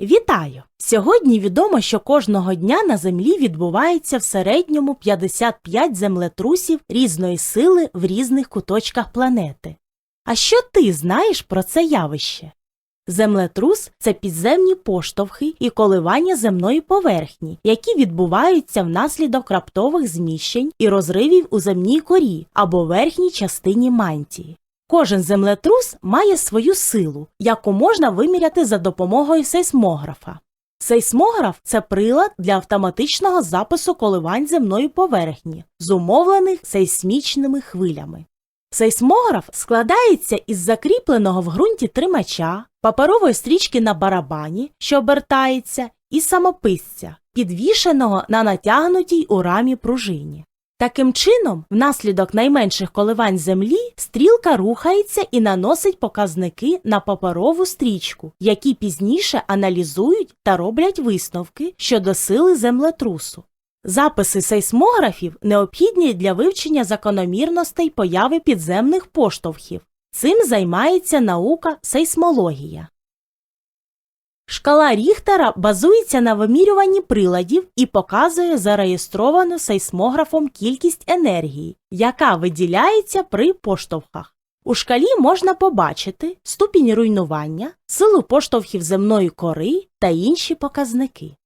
Вітаю! Сьогодні відомо, що кожного дня на Землі відбувається в середньому 55 землетрусів різної сили в різних куточках планети. А що ти знаєш про це явище? Землетрус це підземні поштовхи і коливання земної поверхні, які відбуваються внаслідок раптових зміщень і розривів у земній корі або верхній частині мантії. Кожен землетрус має свою силу, яку можна виміряти за допомогою сейсмографа. Сейсмограф це прилад для автоматичного запису коливань земної поверхні, зумовлених сейсмічними хвилями. Сейсмограф складається із закріпленого в ґрунті тримача, паперової стрічки на барабані, що обертається, і самописця, підвішеного на натягнутій у рамі пружині. Таким чином, внаслідок найменших коливань землі стрілка рухається і наносить показники на паперову стрічку, які пізніше аналізують та роблять висновки щодо сили землетрусу. Записи сейсмографів необхідні для вивчення закономірностей появи підземних поштовхів. Цим займається наука сейсмологія. Шкала Ріхтера базується на вимірюванні приладів і показує зареєстровану сейсмографом кількість енергії, яка виділяється при поштовхах. У шкалі можна побачити ступінь руйнування, силу поштовхів земної кори та інші показники.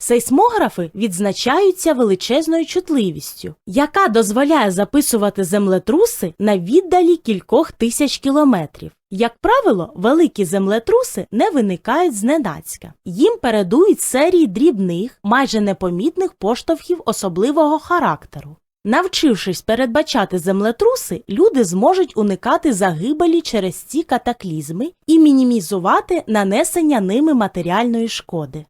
Сейсмографи відзначаються величезною чутливістю, яка дозволяє записувати землетруси на віддалі кількох тисяч кілометрів. Як правило, великі землетруси не виникають зненацька. Їм передують серії дрібних, майже непомітних поштовхів особливого характеру. Навчившись передбачати землетруси, люди зможуть уникати загибелі через ці катаклізми і мінімізувати нанесення ними матеріальної шкоди.